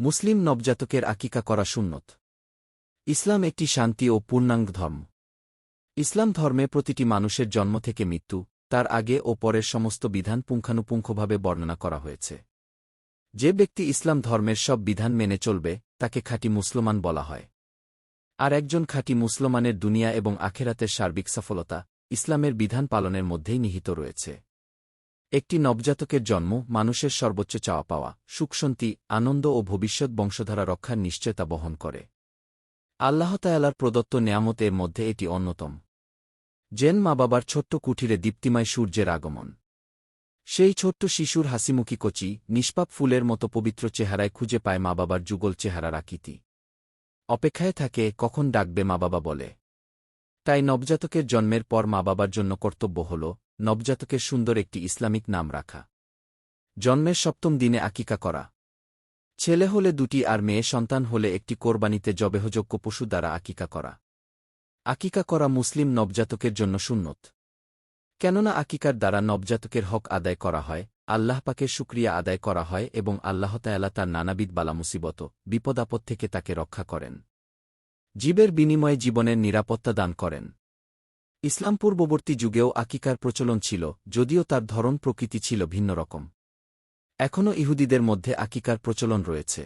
মুসলিম নবজাতকের আকিকা করা সুন্নত। ইসলাম একটি শান্তি ও পূর্ণাঙ্গ ধর্ম। ইসলাম ধর্মে প্রতিটি মানুষের জন্ম থেকে মৃত্যু, তার আগে ও পরের সমস্ত বিধান পুঙ্খানুপুঙ্খভাবে বর্ণনা করা হয়েছে। যে ব্যক্তি ইসলাম ধর্মের সব বিধান মেনে চলবে, তাকে খাঁটি মুসলমান বলা হয়। আর একজন খাঁটি মুসলমানের দুনিয়া এবং আখেরাতের সার্বিক সফলতা, ইসলামের বিধান পালনের মধ্যেই নিহিত রয়েছে। একটি নবজাতকের জন্ম, মানুষের সর্বোচ্চ চাওয়া পাওয়া সুখশান্তি আনন্দ ও ভবিষ্যৎ বংশধারা রক্ষার নিশ্চয়তা বহন করে। আল্লাহতায়ালার প্রদত্ত নেয়ামত এর মধ্যে এটি অন্যতম। জেন মা বাবার ছোট্ট কুঠিরে দীপ্তিময় সূর্যের আগমন। সেই ছোট্ট শিশুর হাসিমুখী কচি, নিষ্পাপ ফুলের মতো পবিত্র চেহারায় খুঁজে পায় মা বাবার যুগল চেহারার আকৃতি। অপেক্ষায় থাকে, কখন ডাকবে মা বাবা বলে। তাই নবজাতকের জন্মের পর মা বাবার জন্য কর্তব্য হল নবজাতকের সুন্দর একটি ইসলামিক নাম রাখা। জন্মের সপ্তম দিনে আকিকা করা। ছেলে হলে দুটি আর মেয়ে সন্তান হলে একটি কোরবানিতে জবেহযোগ্য পশু দ্বারা আকিকা করা। আকিকা করা মুসলিম নবজাতকের জন্য সুন্নত। কেননা আকিকার দ্বারা নবজাতকের হক আদায় করা হয়, আল্লাহ পাকের শুক্রিয়া আদায় করা হয় এবং আল্লাহতায়ালা তার নানাবিদ বালা মুসিবত বিপদাপদ থেকে তাকে রক্ষা করেন। জীবের বিনিময়ে জীবনের নিরাপত্তা দান করেন। ইসলাম পূর্ববর্তী যুগেও আকিকার প্রচলন ছিল, যদিও তার ধরন প্রকৃতি ছিল ভিন্ন রকম। এখনও ইহুদিদের মধ্যে আকিকার প্রচলন রয়েছে।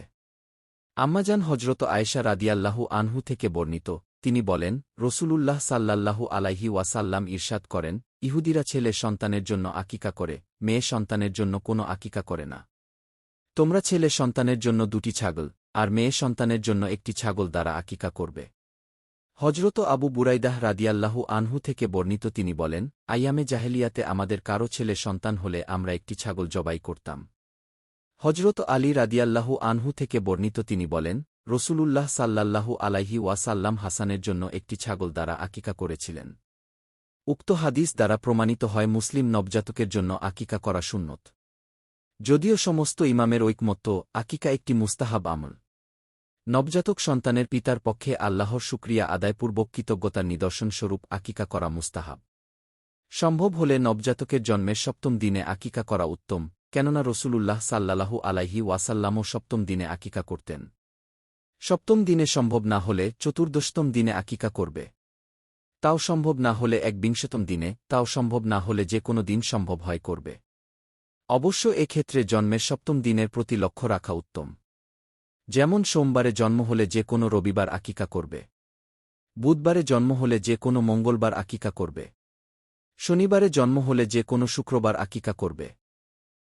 আম্মাজান হজরত আয়েশা রাদিয়াল্লাহু আনহু থেকে বর্ণিত, তিনি বলেন, রসুলুল্লাহ সাল্লাল্লাহু আলাইহি ওয়াসাল্লাম ইরশাদ করেন, ইহুদিরা ছেলে সন্তানের জন্য আকিকা করে, মেয়ে সন্তানের জন্য কোনো আকিকা করে না। তোমরা ছেলে সন্তানের জন্য দুটি ছাগল, আর মেয়ে সন্তানের জন্য একটি ছাগল দ্বারা আকিকা করবে। হজরত আবু বুরাইদাহ রাদিয়াল্লাহু আনহু থেকে বর্ণিত তিনি বলেন আইয়ামে জাহেলিয়াতে আমাদের কারও ছেলে সন্তান হলে আমরা একটি ছাগল জবাই করতাম। হজরত আলী রাদিয়াল্লাহু আনহু থেকে বর্ণিত তিনি বলেন, রসুলুল্লাহ সাল্লাল্লাহু আলাইহি ওয়াসাল্লাম হাসানের জন্য একটি ছাগল দ্বারা আকিকা করেছিলেন। উক্ত হাদিস দ্বারা প্রমাণিত হয় মুসলিম নবজাতকের জন্য আকিকা করা সুন্নত। যদিও সমস্ত ইমামের ঐকমত্য, আকিকা একটি মুস্তাহাব আমল। নবজাতক সন্তানের পিতার পক্ষে আল্লাহর শুক্রিয়া আদায়পূর্বক কৃতজ্ঞতার নিদর্শনস্বরূপ আকিকা করা মুস্তাহাব। সম্ভব হলে নবজাতকের জন্মের সপ্তম দিনে আকিকা করা উত্তম, কেননা রসুলুল্লাহ সাল্লাল্লাহু আলাইহি ওয়াসাল্লামও সপ্তম দিনে আকিকা করতেন। সপ্তম দিনে সম্ভব না হলে চতুর্দশতম দিনে আকিকা করবে। তাও সম্ভব না হলে এক বিংশতম দিনে, তাও সম্ভব না হলে যে কোনো দিন সম্ভব হয় করবে। অবশ্য এক্ষেত্রে জন্মের সপ্তম দিনের প্রতি লক্ষ্য রাখা উত্তম। যেমন সোমবারে জন্ম হলে যে কোনো রবিবার আকিকা করবে। বুধবারে জন্ম হলে যে কোনো মঙ্গলবার আকিকা করবে। শনিবারে জন্ম হলে যে কোনো শুক্রবার আকিকা করবে।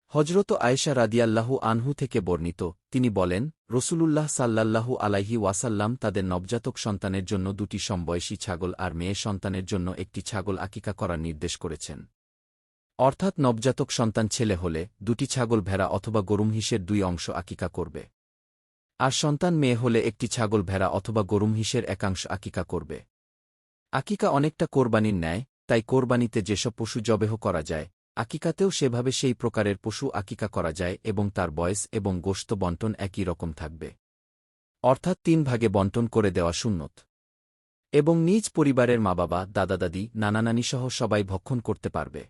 হজরত আয়েশা রাদিয়াল্লাহু আনহু থেকে বর্ণিত, তিনি বলেন, রসুলুল্লাহ সাল্লাল্লাহু আলাইহি ওয়াসাল্লাম তাদের নবজাতক সন্তানের জন্য দুটি সমবয়সী ছাগল আর মেয়ে সন্তানের জন্য একটি ছাগল আকিকা করার নির্দেশ করেছেন। অর্থাৎ নবজাতক সন্তান ছেলে হলে দুটি ছাগল ভেড়া অথবা গরুমহিসের দুই অংশ আকিকা করবে। আর সন্তান মেয়ে হলে একটি ছাগল ভেড়া অথবা গরুমহিসের একাংশ আকিকা করবে। আকিকা অনেকটা কোরবানির ন্যায়, তাই কোরবানিতে যেসব পশু জবেহ করা যায়, আকিকাতেও সেভাবে সেই প্রকারের পশু আকিকা করা যায় এবং তার বয়স এবং গোস্ত বন্টন একই রকম থাকবে। অর্থাৎ তিন ভাগে বন্টন করে দেওয়া সুন্নত। এবং নিজ পরিবারের মা বাবা দাদা দাদি নানা নানিসহ সবাই ভক্ষণ করতে পারবে।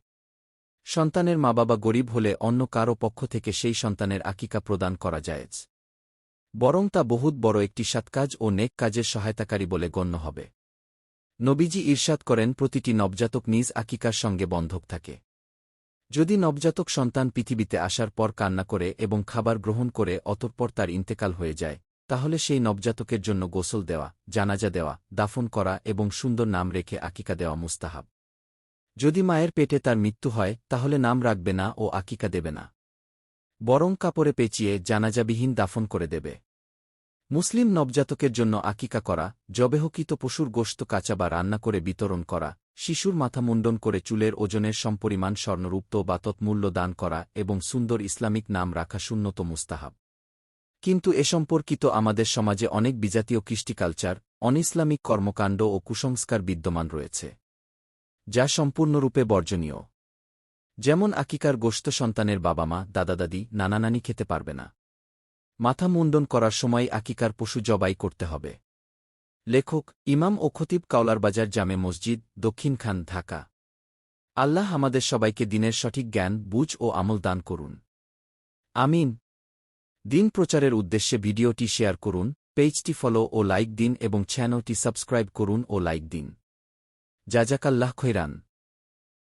সন্তানের মা বাবা গরিব হলে অন্য কারও পক্ষ থেকে সেই সন্তানের আকিকা প্রদান করা যায়জ বরং তা বহুত বড় একটি সৎকাজ ও নেক কাজের সহায়তাকারী বলে গণ্য হবে। নবীজি ঈর্ষাদ করেন প্রতিটি নবজাতক নিজ আকিকার সঙ্গে বন্ধক থাকে। যদি নবজাতক সন্তান পৃথিবীতে আসার পর কান্না করে এবং খাবার গ্রহণ করে অতঃপর তার ইন্তেকাল হয়ে যায়, তাহলে সেই নবজাতকের জন্য গোসল দেওয়া, জানাজা দেওয়া, দাফন করা এবং সুন্দর নাম রেখে আকিকা দেওয়া মুস্তাহাব। যদি মায়ের পেটে তার মৃত্যু হয়, তাহলে নাম রাখবে না ও আকিকা দেবে না। বরং কাপড়ে পেঁচিয়ে জানাজাবিহীন দাফন করে দেবে। মুসলিম নবজাতকের জন্য আকিকা করা, জবেহকিত পশুর গোস্ত কাঁচা বা রান্না করে বিতরণ করা, শিশুর মাথা মুন্ডন করে চুলের ওজনের সম্পরিমাণ স্বর্ণরূপ্ত বা তৎমূল্য দান করা এবং সুন্দর ইসলামিক নাম রাখা শূন্যত মুস্তাহাব। কিন্তু এ সম্পর্কিত আমাদের সমাজে অনেক বিজাতীয় কৃষ্টি কালচার অনইসলামিক কর্মকাণ্ড ও কুসংস্কার বিদ্যমান রয়েছে, যা সম্পূর্ণরূপে বর্জনীয়। যেমন আকিকার গোস্ত সন্তানের বাবা মা দাদা দাদি নানা নানি খেতে পারবে না। মাথা মুন্ডন করার সময় আকিকার পশু জবাই করতে হবে। লেখক, ইমাম ও খতিব কাওলারবাজার জামে মসজিদ, দক্ষিণ খান, ঢাকা। আল্লাহ আমাদের সবাইকে দিনের সঠিক জ্ঞান, বুঝ ও আমল দান করুন। আমিন। দিন প্রচারের উদ্দেশ্যে ভিডিওটি শেয়ার করুন, পেজটি ফলো ও লাইক দিন এবং চ্যানেলটি সাবস্ক্রাইব করুন ও লাইক দিন। জাজাকাল্লাহ খৈরান।